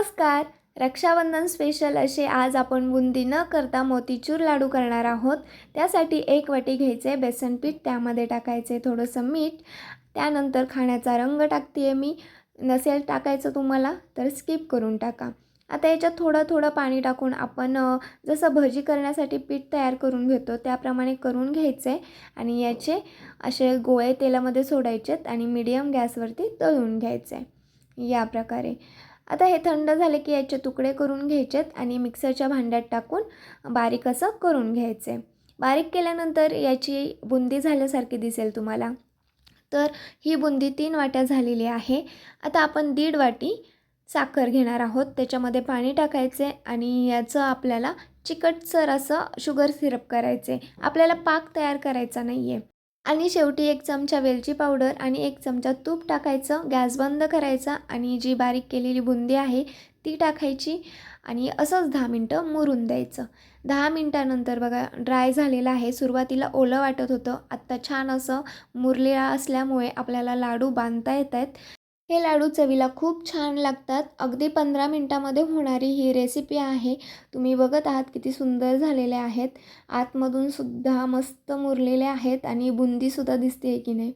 नमस्कार. रक्षाबंधन स्पेशल असे आज आपण बुंदी न करता मोतीचूर लाडू करणार आहोत. त्यासाठी एक वाटी घ्यायचे बेसन पीठ त्यामध्ये टाकायचे थोडंसं मीठ. त्यानंतर खाण्याचा रंग टाकते आहे मी. नसेल टाकायचं तुम्हाला तर स्किप करून टाका. आता याच्यात थोडं थोडं पाणी टाकून आपण जसं भजी करण्यासाठी पीठ तयार करून घेतो त्याप्रमाणे करून घ्यायचे आणि याचे असे गोळे तेलामध्ये सोडायचेत आणि मीडियम गॅसवरती तळून घ्यायचे या प्रकारे. आता हे थंड झाले की याचे तुकडे करून घ्यायचेत आणि मिक्सरच्या भांड्यात टाकून बारीक असं करून घ्यायचे. बारीक केल्यानंतर याची बुंदी झाल्यासारखी दिसेल तुम्हाला. तर ही बुंदी तीन वाट्या झालेली आहे. आता आपण दीड वाटी साखर घेणार आहोत. त्याच्यामध्ये पाणी टाकायचे आणि याचं आपल्याला चिकटसर असं शुगर सिरप करायचे. आपल्याला पाक तयार करायचा नाही आहे आणि शेवटी एक चमचा वेलची पावडर आणि एक चमचा तूप टाकायचं गॅस बंद करायचा आणि जी बारीक केलेली बुंदी आहे ती टाकायची आणि असंच दहा मिनटं मुरून द्यायचं. दहा मिनटानंतर बघा ड्राय झालेलं आहे. सुरुवातीला ओलं वाटत होतं. आत्ता छान असं मुरलेला असल्यामुळे आपल्याला लाडू बांधता येत आहेत. हे लाडू चवीला खूप छान लागतात. अगदी पंधरा मिनटामध्ये होणारी ही रेसिपी आहे. तुम्ही बघत आहात किती सुंदर झालेले आहेत. आतमधून सुद्धा मस्त मुरलेले आहेत आणि बुंदीसुद्धा दिसते की नाही.